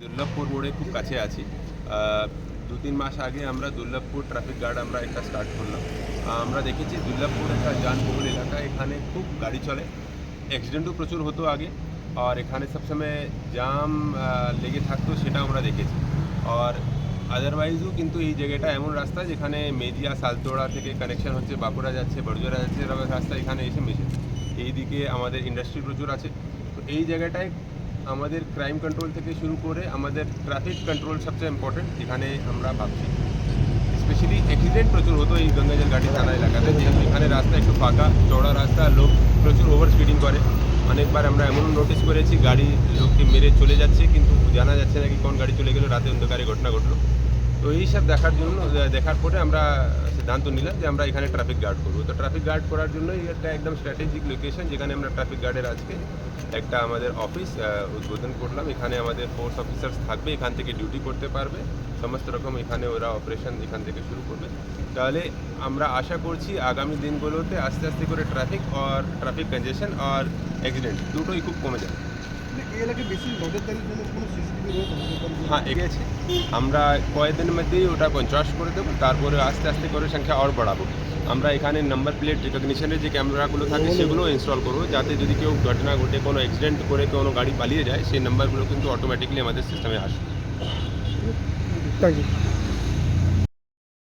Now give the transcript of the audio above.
দুর্লভপুর মোড়ে খুব কাছে আছি। দু তিন মাস আগে আমরা দুর্লভপুর ট্রাফিক গার্ড আমরা একটা স্টার্ট করলাম। আমরা দেখেছি দুর্লভপুর একটা যানবহুল এলাকা, এখানে খুব গাড়ি চলে। অ্যাক্সিডেন্টও প্রচুর হতো আগে, আর এখানে সবসময় জাম লেগে থাকতো সেটা আমরা দেখেছি। আর আদারওয়াইজও কিন্তু এই জায়গাটা এমন রাস্তা যেখানে মেদিয়া, সালতোড়া থেকে কানেকশন হচ্ছে, বাঁকুড়া যাচ্ছে, বড়জোড়া যাচ্ছে রাস্তা এখানে এসে মেশে এইদিকে আমাদের ইন্ডাস্ট্রি প্রচুর আছে। তো এই জায়গাটায় আমাদের ক্রাইম কন্ট্রোল থেকে শুরু করে আমাদের ট্রাফিক কন্ট্রোল সবচেয়ে ইম্পর্টেন্ট এখানে আমরা ভাবছি। স্পেশালি অ্যাক্সিডেন্ট প্রচুর হতো এই গঙ্গাজল ঘাটি থানা এলাকাতে, যেহেতু এখানে রাস্তা একটু ফাঁকা, চওড়া রাস্তা, লোক প্রচুর ওভার স্পিডিং করে। অনেকবার আমরা এমন নোটিস করেছি, গাড়ি লোককে মেরে চলে যাচ্ছে, কিন্তু জানা যাচ্ছে না কি কোন গাড়ি চলে গেলো, রাতে অন্ধকারে ঘটনা ঘটলো। তো এই সব দেখার জন্য দেখার পরে আমরা সিদ্ধান্ত নিলাম যে আমরা এখানে ট্রাফিক গার্ড করব। তো ট্রাফিক গার্ড করার জন্যই একটা একদম স্ট্র্যাটেজিক লোকেশন যেখানে আমরা ট্রাফিক গার্ডের আজকে একটা আমাদের অফিস উদ্বোধন করলাম। এখানে আমাদের ফোর্স অফিসার্স থাকবে, এখান থেকে ডিউটি করতে পারবে। সমস্ত রকম এখানে ওরা অপারেশন এখান থেকে শুরু করবে। তাহলে আমরা আশা করছি আগামী দিনগুলোতে আস্তে আস্তে করে ট্রাফিক আর ট্রাফিক কনজেশন আর অ্যাক্সিডেন্ট দুটোই খুব কমে যাবে। জন্য? হ্যাঁ এগিয়েছে আমরা কয়েকদিনের মধ্যেই ওটা পঞ্চাশ করে দেবো তারপরে আস্তে আস্তে করে সংখ্যা আর বাড়াবো। আমরা এখানে নাম্বার প্লেট রিকগনিশনের যে ক্যামেরাগুলো থাকে সেগুলো ইনস্টল করব যাতে যদি কেউ ঘটনা ঘটে কোনো অ্যাক্সিডেন্ট করে কোনো গাড়ি পালিয়ে যায় সেই নাম্বারগুলো কিন্তু অটোমেটিকলি আমাদের সিস্টেমে আসে থ্যাংক ইউ